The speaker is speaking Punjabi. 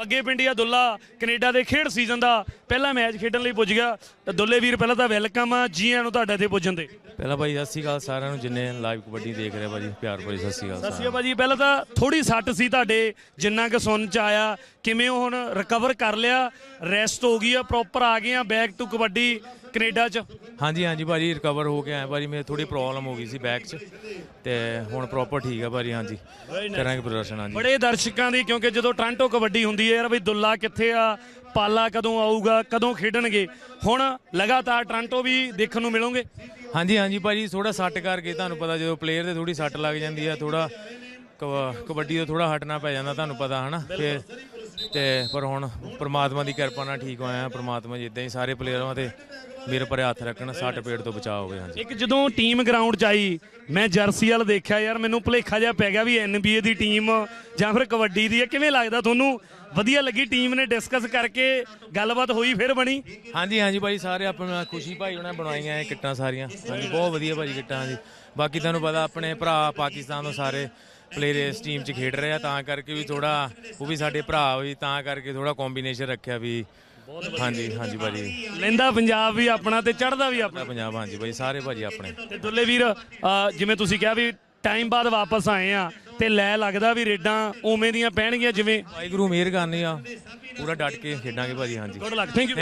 ਬੱਗੇ ਪਿੰਡੀਆ ਦੁੱਲਾ ਕੈਨੇਡਾ ਦੇ ਖੇਡ ਸੀਜ਼ਨ ਦਾ ਪਹਿਲਾ ਮੈਚ ਖੇਡਣ ਲਈ ਪੁੱਜ ਗਿਆ। ਤਾਂ ਦੁੱਲੇ ਵੀਰ ਪਹਿਲਾਂ ਤਾਂ ਵੈਲਕਮ ਆ ਜੀ ਆਇਆਂ ਨੂੰ ਤੁਹਾਡੇ ਇੱਥੇ ਪੁੱਜਣ ਤੇ। ਪਹਿਲਾਂ ਭਾਈ ਸਤਿ ਸ਼੍ਰੀ ਅਕਾਲ ਸਾਰਿਆਂ ਨੂੰ ਜਿੰਨੇ ਲਾਈਵ ਕਬੱਡੀ ਦੇਖ ਰਹੇ ਭਾਜੀ ਪਿਆਰ ਭਰੀ ਸਤਿ ਸ਼੍ਰੀ ਅਕਾਲ ਸਤਿ ਸ਼੍ਰੀ ਅਕਾਲ ਭਾਜੀ ਪਹਿਲਾਂ ਤਾਂ ਥੋੜੀ ਸੱਟ ਸੀ ਤੁਹਾਡੇ ਜਿੰਨਾ ਕਿ ਸੁਣ ਚ ਆਇਆ ਕਿਵੇਂ ਹੁਣ ਰਿਕਵਰ ਕਰ ਲਿਆ ਰੈਸਟ ਹੋ ਗਈ ਆ ਪ੍ਰੋਪਰ ਆ ਗਏ ਆ ਬੈਕ ਟੂ ਕਬੱਡੀ। ਕੈਨੇਡਾ ਚ। ਹਾਂਜੀ ਹਾਂਜੀ ਭਾਜੀ ਰਿਕਵਰ ਹੋ ਕੇ ਆਇਆ ਭਾਜੀ ਮੇਰੇ ਥੋੜੀ ਪ੍ਰੋਬਲਮ ਹੋ ਗਈ ਸੀ ਬੈਕ 'ਚ ਤੇ ਹੁਣ ਪ੍ਰੋਪਰ ਠੀਕ ਆ ਭਾਜੀ ਹਾਂਜੀ। ਕਰਾਂਗੇ ਪ੍ਰਦਰਸ਼ਨ ਹਾਂਜੀ। ਬੜੇ ਦਰਸ਼ਕਾਂ ਦੀ ਕਿਉਂਕਿ ਜਦੋਂ ਟ੍ਰਾਂਟੋ ਕਬੱਡੀ ਹੁੰਦੀ ਹੈ ਯਾਰ ਵੀ ਦੁੱਲਾ ਕਿੱਥੇ ਆ ਪਾਲਾ ਕਦੋਂ ਆਊਗਾ ਕਦੋਂ ਖੇਡਣਗੇ? ਹੁਣ ਲਗਾਤਾਰ ਟ੍ਰਾਂਟੋ ਵੀ ਦੇਖਣ ਨੂੰ ਮਿਲੋਗੇ? ਹਾਂਜੀ ਹਾਂਜੀ ਭਾਜੀ ਥੋੜਾ ਸੱਟ ਕਰਕੇ ਤੁਹਾਨੂੰ ਪਤਾ ਜਦੋਂ ਪਲੇਅਰ ਤੇ ਥੋੜੀ ਸੱਟ ਲੱਗ ਜਾਂਦੀ ਆ ਥੋੜਾ ਕਬੱਡੀ ਤੋਂ ਥੋੜਾ ਹਟਣਾ ਪੈ ਜਾਂਦਾ ਤੁਹਾਨੂੰ ਪਤਾ ਹਨਾ? ਫਿਰ ਤੇ ਪਰ ਹੁਣ ਪ੍ਰਮਾਤਮਾ ਦੀ ਕਿਰਪਾ ਨਾਲ ਠੀਕ ਹੋਇਆ ਪ੍ਰਮਾਤਮਾ ਜਿੱਦਾਂ ਹੀ ਸਾਰੇ ਪਲੇਅਰਾਂ ਤੇ ਮੇਰੇ ਪਰੇ ਹੱਥ ਰੱਖਣ ਸੱਟ ਪੇਟ ਤੋਂ ਬਚਾਅ ਹੋਵੇ ਹਾਂਜੀ। ਇੱਕ ਜਦੋਂ ਟੀਮ ਗਰਾਊਂਡ 'ਚ ਆਈ ਮੈਂ ਜਰਸੀ ਵਾਲ ਦੇਖਿਆ ਯਾਰ ਮੈਨੂੰ ਭੁਲੇਖਾ ਜਿਹਾ ਪੈ ਗਿਆ ਵੀ NBA ਦੀ ਟੀਮ ਜਾਂ ਫਿਰ ਕਬੱਡੀ ਦੀ ਹੈ ਕਿਵੇਂ ਲੱਗਦਾ ਤੁਹਾਨੂੰ? ਵਧੀਆ ਲੱਗੀ ਟੀਮ ਨੇ ਡਿਸਕਸ ਕਰਕੇ ਗੱਲਬਾਤ ਹੋਈ ਫਿਰ ਬਣੀ? ਹਾਂਜੀ ਹਾਂਜੀ ਭਾਈ ਸਾਰੇ ਆਪਣਾ ਖੁਸ਼ੀ ਭਾਈ ਉਹਨਾਂ ਨੇ ਬਣਾਈਆਂ ਇਹ ਕਿੱਟਾਂ ਸਾਰੀਆਂ। ਹਾਂਜੀ ਬਹੁਤ ਵਧੀਆ ਭਾਜੀ ਕਿੱਟਾਂ ਹਾਂਜੀ। ਬਾਕੀ ਤੁਹਾਨੂੰ ਪਤਾ ਆਪਣੇ ਭਰਾ ਪਾਕਿਸਤਾਨ ਤੋਂ ਸਾਰੇ ਪਲੇਅਰ ਇਸ ਟੀਮ 'ਚ ਖੇਡ ਰਹੇ ਆ ਤਾਂ ਕਰਕੇ ਵੀ ਥੋੜਾ ਉਹ ਵੀ ਸਾਡੇ ਭਰਾ ਵੀ ਤਾਂ ਕਰਕੇ ਥੋੜਾ ਕੰਬੀਨੇਸ਼ਨ ਰੱਖਿਆ ਵੀ ਹਾਂਜੀ ਹਾਂਜੀ ਭਾਜੀ। ਲੈਂਦਾ ਪੰਜਾਬ ਵੀ ਆਪਣਾ ਤੇ ਚੜਦਾ ਵੀ ਆਪਣਾ। ਪੰਜਾਬ ਹਾਂਜੀ ਭਾਈ ਸਾਰੇ ਭਾਜੀ ਆਪਣੇ। ਤੇ ਦੁੱਲੇ ਵੀਰ ਜਿਵੇਂ ਤੁਸੀਂ ਕਿਹਾ ਵੀ ਟਾਈਮ ਬਾਅਦ ਵਾਪਸ ਆਏ ਆ ਤੇ ਲੈ ਲੱਗਦਾ ਵੀ ਰੇਡਾਂ ਉਵੇਂ ਦੀਆਂ ਪੈਣਗੀਆਂ ਜਿਵੇਂ ਵਾਹਿਗੁਰੂ ਮਿਹਰ ਕਰਨੀ ਆ। ਪੂਰਾ ਡਟ ਕੇ ਖੇਡਾਂਗੇ ਭਾਜੀ ਹਾਂਜੀ। Good luck thank you